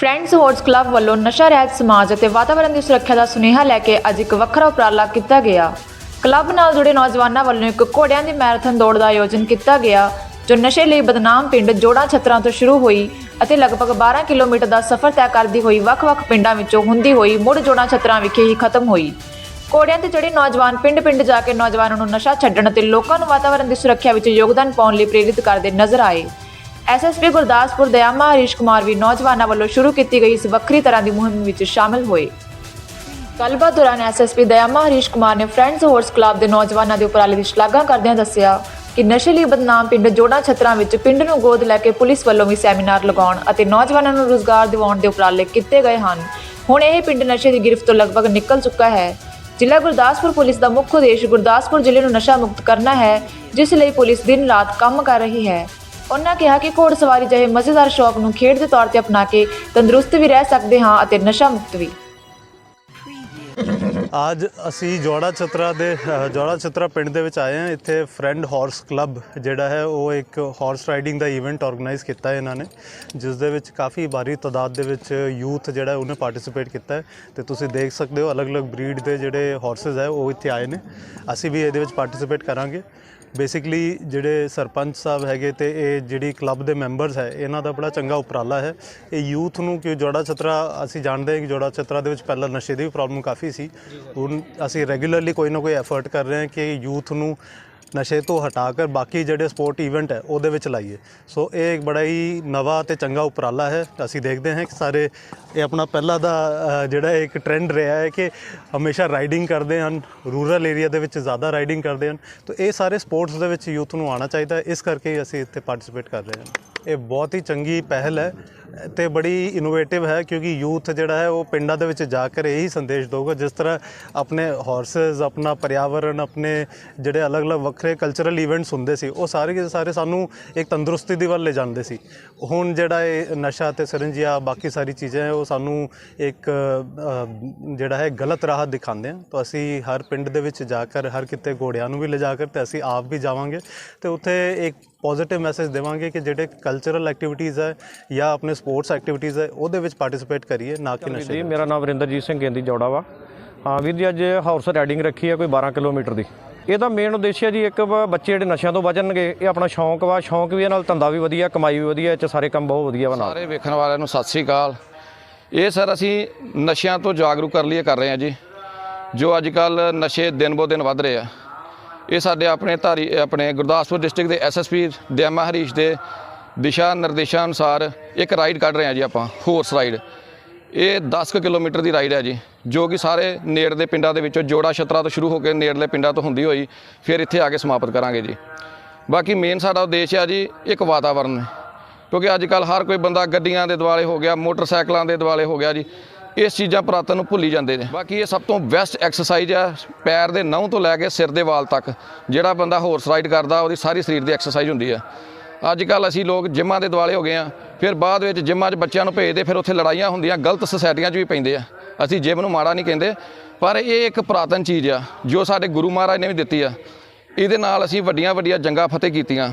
Friends horse club ਵੱਲੋਂ ਨਸ਼ਾ ਰਹਿਤ ਸਮਾਜ ਅਤੇ ਵਾਤਾਵਰਣ ਦੀ ਸੁਰੱਖਿਆ ਦਾ ਸੁਨੇਹਾ ਲੈ ਕੇ ਅੱਜ ਇੱਕ ਵੱਖਰਾ ਉਪਰਾਲਾ ਕੀਤਾ ਗਿਆ। ਕਲੱਬ ਨਾਲ ਜੁੜੇ ਨੌਜਵਾਨਾਂ ਵੱਲੋਂ ਇੱਕ ਘੋੜਿਆਂ ਦੀ ਮੈਰਾਥਨ ਦੌੜ ਦਾ ਆਯੋਜਨ ਕੀਤਾ ਗਿਆ, ਜੋ ਨਸ਼ੇ ਲਈ ਬਦਨਾਮ ਪਿੰਡ ਜੋੜਾ ਛਤਰਾਂ ਤੋਂ ਸ਼ੁਰੂ ਹੋਈ ਅਤੇ ਲਗਭਗ 12 ਕਿਲੋਮੀਟਰ ਦਾ ਸਫ਼ਰ ਤੈਅ ਕਰਦੀ ਹੋਈ ਵੱਖ-ਵੱਖ ਪਿੰਡਾਂ ਵਿੱਚੋਂ ਹੁੰਦੀ ਹੋਈ ਮੁੜ ਜੋੜਾ ਛਤਰਾਂ ਵਿਖੇ ਹੀ ਖਤਮ ਹੋਈ। ਘੋੜਿਆਂ ਤੇ ਜਿਹੜੇ ਨੌਜਵਾਨ ਪਿੰਡ-ਪਿੰਡ ਜਾ ਕੇ ਨੌਜਵਾਨਾਂ ਨੂੰ ਨਸ਼ਾ ਛੱਡਣ ਅਤੇ ਲੋਕਾਂ ਨੂੰ ਵਾਤਾਵਰਣ ਦੀ ਸੁਰੱਖਿਆ ਵਿੱਚ ਯੋਗਦਾਨ ਪਾਉਣ ਲਈ ਪ੍ਰੇਰਿਤ ਕਰਦੇ ਨਜ਼ਰ ਆਏ। ਐਸਐਸਪੀ ਗੁਰਦਾਸਪੁਰ ਦਇਆਮਾ ਹਰੀਸ਼ ਕੁਮਾਰ ਵੀ ਨੌਜਵਾਨਾਂ ਵੱਲੋਂ ਸ਼ੁਰੂ ਕੀਤੀ ਗਈ ਇਸ ਵੱਖਰੀ ਤਰ੍ਹਾਂ ਦੀ ਮੁਹਿੰਮ ਵਿੱਚ ਸ਼ਾਮਲ ਹੋਏ। ਗੱਲਬਾਤ ਦੌਰਾਨ ਐਸਐਸਪੀ ਦਇਆਮਾ ਹਰੀਸ਼ ਕੁਮਾਰ ਨੇ ਫਰੈਂਡਸ ਹੋਰਸ ਕਲੱਬ ਦੇ ਨੌਜਵਾਨਾਂ ਦੇ ਉਪਰਾਲੇ ਦੀ ਸ਼ਲਾਘਾ ਕਰਦਿਆਂ ਦੱਸਿਆ ਕਿ ਨਸ਼ੇ ਲਈ ਬਦਨਾਮ ਪਿੰਡ ਜੋੜਾ ਛਤਰਾਂ ਵਿੱਚ ਪਿੰਡ ਨੂੰ ਗੋਦ ਲੈ ਕੇ ਪੁਲਿਸ ਵੱਲੋਂ ਵੀ ਸੈਮੀਨਾਰ ਲਗਾਉਣ ਅਤੇ ਨੌਜਵਾਨਾਂ ਨੂੰ ਰੋਜ਼ਗਾਰ ਦਿਵਾਉਣ ਦੇ ਉਪਰਾਲੇ ਕੀਤੇ ਗਏ ਹਨ। ਹੁਣ ਇਹ ਪਿੰਡ ਨਸ਼ੇ ਦੀ ਗਿਰਫਤ ਤੋਂ ਲਗਭਗ ਨਿਕਲ ਚੁੱਕਾ ਹੈ। ਜ਼ਿਲ੍ਹਾ ਗੁਰਦਾਸਪੁਰ ਪੁਲਿਸ ਦਾ ਮੁੱਖ ਉਦੇਸ਼ ਗੁਰਦਾਸਪੁਰ ਜ਼ਿਲ੍ਹੇ ਨੂੰ ਨਸ਼ਾ ਮੁਕਤ ਕਰਨਾ ਹੈ, ਜਿਸ ਲਈ ਪੁਲਿਸ ਦਿਨ ਰਾਤ ਕੰਮ ਕਰ ਰਹੀ ਹੈ। ਉਹਨਾਂ ਕਿਹਾ ਕਿ ਘੋੜ ਸਵਾਰੀ ਜਿਹੇ ਮਜ਼ੇਦਾਰ ਸ਼ੌਕ ਨੂੰ ਖੇਡ ਦੇ ਤੌਰ ਤੇ ਅਪਣਾ ਕੇ ਤੰਦਰੁਸਤ ਵੀ ਰਹਿ ਸਕਦੇ ਹਾਂ ਅਤੇ ਨਸ਼ਾ ਮੁਕਤ ਵੀ। ਅੱਜ ਅਸੀਂ ਜੋੜਾ ਛਤਰਾ ਦੇ ਜੋੜਾ ਛਤਰਾ ਪਿੰਡ ਦੇ ਵਿੱਚ ਆਏ ਹਾਂ। ਇੱਥੇ ਫਰੈਂਡ ਹਾਰਸ ਕਲੱਬ ਜਿਹੜਾ ਹੈ, ਉਹ ਇੱਕ ਹਾਰਸ ਰਾਈਡਿੰਗ ਦਾ ਇਵੈਂਟ ਆਰਗੇਨਾਈਜ਼ ਕੀਤਾ ਹੈ ਇਹਨਾਂ ਨੇ, ਜਿਸ ਦੇ ਵਿੱਚ ਕਾਫੀ ਭਾਰੀ ਤਾਦਾਦ ਦੇ ਵਿੱਚ ਯੂਥ ਜਿਹੜਾ ਉਹਨੇ ਪਾਰਟਿਸਿਪੇਟ ਕੀਤਾ ਹੈ। ਤੇ ਤੁਸੀਂ ਦੇਖ ਸਕਦੇ ਹੋ, ਅਲੱਗ-ਅਲੱਗ ਬਰੀਡ ਦੇ ਜਿਹੜੇ ਹਾਰਸਸ ਹੈ, ਉਹ ਇੱਥੇ ਆਏ ਨੇ। ਅਸੀਂ ਵੀ ਇਹਦੇ ਵਿੱਚ ਪਾਰਟਿਸਿਪੇਟ ਕਰਾਂਗੇ। ਬੇਸਿਕਲੀ ਜਿਹੜੇ ਸਰਪੰਚ ਸਾਹਿਬ ਹੈਗੇ ਤੇ ਇਹ ਜਿਹੜੀ ਕਲੱਬ ਦੇ ਮੈਂਬਰਸ ਹੈ, ਇਹਨਾਂ ਦਾ ਬੜਾ ਚੰਗਾ ਉਪਰਾਲਾ ਹੈ। ਇਹ ਯੂਥ ਨੂੰ ਕਿ ਜੋੜਾ ਛਤਰਾ, ਅਸੀਂ ਜਾਣਦੇ ਹਾਂ ਕਿ ਜੋੜਾ ਛਤਰਾ ਦੇ ਵਿੱਚ ਪਹਿਲਾਂ ਨਸ਼ੇ ਦੀ ਵੀ ਪ੍ਰੋਬਲਮ ਕਾਫੀ ਸੀ। ਹੁਣ ਅਸੀਂ ਰੈਗੂਲਰਲੀ ਕੋਈ ਨਾ ਕੋਈ ਐਫਰਟ ਕਰ ਰਹੇ ਹਾਂ ਕਿ ਯੂਥ ਨੂੰ ਨਸ਼ੇ ਤੋਂ ਹਟਾ ਕੇ ਬਾਕੀ ਜਿਹੜੇ ਸਪੋਰਟ ਇਵੈਂਟ ਹੈ, ਉਹਦੇ ਵਿੱਚ ਲਾਈਏ। ਸੋ ਇਹ ਇੱਕ ਬੜਾ ਹੀ ਨਵਾਂ ਤੇ ਚੰਗਾ ਉਪਰਾਲਾ ਹੈ। ਅਸੀਂ ਦੇਖਦੇ ਹਾਂ ਕਿ ਸਾਰੇ ਇਹ ਆਪਣਾ ਪਹਿਲਾਂ ਦਾ ਜਿਹੜਾ ਇੱਕ ਟ੍ਰੈਂਡ ਰਿਹਾ ਹੈ ਕਿ ਹਮੇਸ਼ਾ ਰਾਈਡਿੰਗ ਕਰਦੇ ਹਨ, ਰੂਰਲ ਏਰੀਆ ਦੇ ਵਿੱਚ ਜ਼ਿਆਦਾ ਰਾਈਡਿੰਗ ਕਰਦੇ ਹਨ। ਤਾਂ ਇਹ ਸਾਰੇ ਸਪੋਰਟਸ ਦੇ ਵਿੱਚ ਯੂਥ ਨੂੰ ਆਉਣਾ ਚਾਹੀਦਾ ਇਸ ਕਰਕੇ ਅਸੀਂ ਇੱਥੇ ਪਾਰਟਿਸਿਪੇਟ ਕਰ ਰਹੇ ਹਾਂ। ਇਹ ਬਹੁਤ ਹੀ ਚੰਗੀ ਪਹਿਲ ਹੈ। ਤੇ ਬੜੀ ਇਨੋਵੇਟਿਵ ਹੈ ਕਿਉਂਕਿ ਯੂਥ ਜਿਹੜਾ ਹੈ ਉਹ ਪਿੰਡਾਂ ਦੇ ਵਿੱਚ ਜਾ ਕੇ ਇਹੀ ਸੰਦੇਸ਼ ਦਊਗਾ, ਜਿਸ ਤਰ੍ਹਾਂ ਆਪਣੇ ਹਾਰਸਸ ਆਪਣਾ ਪਰਿਆਵਰਣ ਆਪਣੇ ਜਿਹੜੇ ਅਲੱਗ-ਅਲੱਗ ਵੱਖਰੇ ਕਲਚਰਲ ਇਵੈਂਟਸ ਹੁੰਦੇ ਸੀ, ਉਹ ਸਾਰੇ ਦੇ ਸਾਰੇ ਸਾਨੂੰ ਇੱਕ ਤੰਦਰੁਸਤੀ ਦੀ ਵੱਲ ਲੈ ਜਾਂਦੇ ਸੀ। ਹੁਣ ਜਿਹੜਾ ਇਹ ਨਸ਼ਾ ਤੇ ਸਰੰਜੀਆ, ਬਾਕੀ ਸਾਰੀ ਚੀਜ਼ਾਂ ਹੈ, ਉਹ ਸਾਨੂੰ ਇੱਕ ਜਿਹੜਾ ਹੈ ਗਲਤ ਰਾਹ ਦਿਖਾਉਂਦੇ ਆ। ਤਾਂ ਅਸੀਂ ਹਰ ਪਿੰਡ ਦੇ ਵਿੱਚ ਜਾ ਕਰ ਹਰ ਕਿਤੇ ਘੋੜਿਆਂ ਨੂੰ ਵੀ ਲਿਜਾ ਕਰ ਤੇ ਅਸੀਂ ਆਪ ਵੀ ਜਾਵਾਂਗੇ। ਤੇ ਉੱਥੇ ਇੱਕ ਪੋਜ਼ਿਟਿਵ ਮੈਸੇਜ ਦੇਵਾਂਗੇ ਕਿ ਜਿਹੜੇ ਕਲਚਰਲ ਐਕਟੀਵਿਟੀਜ਼ ਹੈ ਜਾਂ ਆਪਣੇ ਸਪੋਰਟਸ ਐਕਟੀਵਿਟੀਜ਼ ਹੈ ਉਹਦੇ ਵਿੱਚ ਪਾਰਟਿਸਿਪੇਟ ਕਰੀਏ ਨਾ ਕਿ ਨਸ਼ੇ ਜੀ ਮੇਰਾ ਨਾਮ ਵਰਿੰਦਰਜੀਤ ਸਿੰਘ ਗੇਂਦੀ ਜੋੜਾ ਵਾ। ਹਾਂ ਵੀਰ ਜੀ ਅੱਜ ਹਾਰਸ ਰਾਈਡਿੰਗ ਰੱਖੀ ਹੈ ਕੋਈ 12 ਕਿਲੋਮੀਟਰ ਦੀ। ਇਹਦਾ ਮੇਨ ਉਦੇਸ਼ ਹੈ ਜੀ ਇੱਕ ਬੱਚੇ ਜਿਹੜੇ ਨਸ਼ਿਆਂ ਤੋਂ ਬਚਣਗੇ ਇਹ ਆਪਣਾ ਸ਼ੌਂਕ ਵਾ। ਸ਼ੌਂਕ ਵੀ ਇਹ ਨਾਲ ਧੰਦਾ ਵੀ ਵਧੀਆ ਕਮਾਈ ਵੀ ਵਧੀਆ ਇਹ ਚ ਸਾਰੇ ਕੰਮ ਬਹੁਤ ਵਧੀਆ ਵਾ ਨਾਲ। ਸਾਰੇ ਵੇਖਣ ਵਾਲਿਆਂ ਨੂੰ ਸਤਿ ਸ੍ਰੀ ਅਕਾਲ। ਇਹ ਸਰ ਅਸੀਂ ਨਸ਼ਿਆਂ ਤੋਂ ਜਾਗਰੂਕ ਕਰਨ ਲਈ ਕਰ ਰਹੇ ਹਾਂ ਜੀ। ਜੋ ਅੱਜ ਕੱਲ ਨਸ਼ੇ ਦਿਨ ਬੋ ਦਿਨ ਵੱਧ ਰਹੇ ਆ। ਇਹ ਸਾਡੇ ਆਪਣੇ ਧਾਰੀ, ਆਪਣੇ ਗੁਰਦਾਸਪੁਰ ਡਿਸਟ੍ਰਿਕਟ ਦੇ ਐਸਐਸਪੀ ਦਿਆਮਾ ਹਰੀਸ਼ ਦੇ ਦਿਸ਼ਾ ਨਿਰਦੇਸ਼ਾਂ ਅਨੁਸਾਰ ਇੱਕ ਰਾਈਡ ਕੱਢ ਰਹੇ ਹਾਂ ਜੀ ਆਪਾਂ ਹੋਰਸ ਰਾਈਡ ਇਹ 10 ਕੁ ਕਿਲੋਮੀਟਰ ਦੀ ਰਾਈਡ ਹੈ ਜੀ, ਜੋ ਕਿ ਸਾਰੇ ਨੇੜ ਦੇ ਪਿੰਡਾਂ ਦੇ ਵਿੱਚੋਂ ਜੋੜਾ ਛਤਰਾ ਤੋਂ ਸ਼ੁਰੂ ਹੋ ਕੇ ਨੇੜਲੇ ਪਿੰਡਾਂ ਤੋਂ ਹੁੰਦੀ ਹੋਈ ਫਿਰ ਇੱਥੇ ਆ ਕੇ ਸਮਾਪਤ ਕਰਾਂਗੇ ਜੀ। ਬਾਕੀ ਮੇਨ ਸਾਡਾ ਉਦੇਸ਼ ਹੈ ਜੀ, ਇੱਕ ਵਾਤਾਵਰਨ। ਕਿਉਂਕਿ ਅੱਜ ਕੱਲ ਹਰ ਕੋਈ ਬੰਦਾ ਗੱਡੀਆਂ ਦੇ ਦੁਆਲੇ ਹੋ ਗਿਆ, ਮੋਟਰਸਾਈਕਲਾਂ ਦੇ ਦੁਆਲੇ ਹੋ ਗਿਆ ਜੀ ਇਸ ਚੀਜ਼ਾਂ ਪੁਰਾਤਨ ਨੂੰ ਭੁੱਲੀ ਜਾਂਦੇ ਨੇ। ਬਾਕੀ ਇਹ ਸਭ ਤੋਂ ਬੈਸਟ ਐਕਸਰਸਾਈਜ਼ ਹੈ ਪੈਰ ਦੇ ਨਹੁੰ ਤੋਂ ਲੈ ਕੇ ਸਿਰ ਦੇ ਵਾਲ ਤੱਕ। ਜਿਹੜਾ ਬੰਦਾ ਹੋਰਸ ਰਾਈਡ ਕਰਦਾ, ਉਹਦੀ ਸਾਰੀ ਸਰੀਰ ਦੀ ਐਕਸਰਸਾਈਜ਼ ਹੁੰਦੀ ਹੈ ਅੱਜ ਕੱਲ ਅਸੀਂ ਲੋਕ ਜਿੰਮਾਂ ਦੇ ਦੁਆਲੇ ਹੋ ਗਏ ਆ, ਫਿਰ ਬਾਅਦ ਵਿੱਚ ਜਿੰਮਾਂ 'ਚ ਬੱਚਿਆਂ ਨੂੰ ਭੇਜਦੇ, ਫਿਰ ਉੱਥੇ ਲੜਾਈਆਂ ਹੁੰਦੀਆਂ, ਗਲਤ ਸੁਸਾਇਟੀਆਂ 'ਚ ਵੀ ਪੈਂਦੇ ਆ। ਅਸੀਂ ਜਿਮ ਨੂੰ ਮਾੜਾ ਨਹੀਂ ਕਹਿੰਦੇ, ਪਰ ਇਹ ਇੱਕ ਪੁਰਾਤਨ ਚੀਜ਼ ਆ, ਜੋ ਸਾਡੇ ਗੁਰੂ ਮਹਾਰਾਜ ਨੇ ਵੀ ਦਿੱਤੀ ਆ। ਇਹਦੇ ਨਾਲ ਅਸੀਂ ਵੱਡੀਆਂ ਵੱਡੀਆਂ ਜੰਗਾਂ ਫਤਿਹ ਕੀਤੀਆਂ।